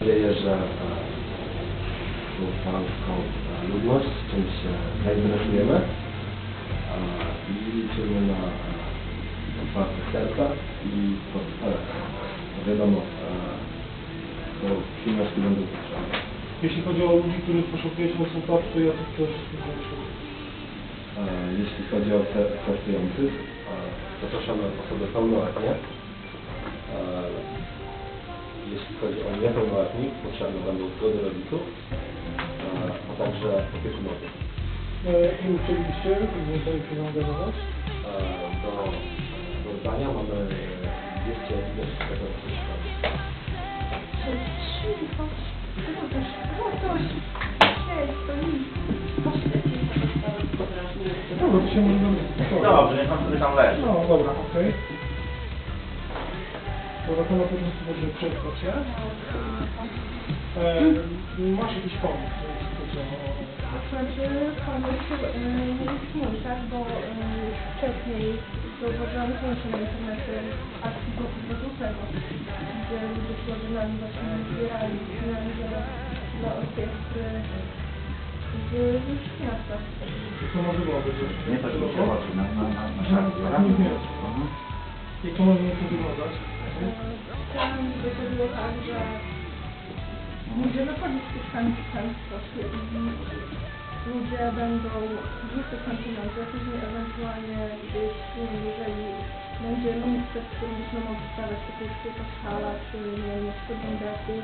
nadzieję, że tą polską ludność z czymś się zainteresujemy i liczymy na otwarte serca i pozostałe. Wiadomo, to przyjemności będą potrzebne. Jeśli chodzi o ludzi, których poszukujecie na współpracy, to ja to też Jeśli chodzi o te pracujących, e, zapraszamy osoby pełnoletnie. Jeśli chodzi o niepełnoletnich, potrzebne będą zgody rodziców, a także opiekunowie. I uczyliście, żeby się zaangażować? E, Do do zdania mamy 200 ileś tego. No. Dobrze, niech pan sobie tam leży. No, dobra, okej. Dobra, to na pewno sobie przespać, ja? E, masz jakiś pomysł, jeśli chodzi o... Znaczy, pomysł e, nie jest mój, tak? Bo e, już wcześniej zauważyłam zdjęcie na internecie akcji bloku produktego, gdzie ludzie z rodzinami właśnie zbierali pieniądze dla orkiestry z już miasta. Co może byłoby? że- Nie to się zobaczy na, na, na, na szafie, Na- tak? na zdjęciu. Mhm. Jak to może wyglądać? Tam to było tak, że będziemy chodzić z kieszkami w ten sposób i ludzie będą wrzucać tam pieniądze, później ewentualnie gdzieś, jeżeli będzie miejsce, w którym byśmy mogli stawiać typu szkółka szala, czy nie wiem, studenty,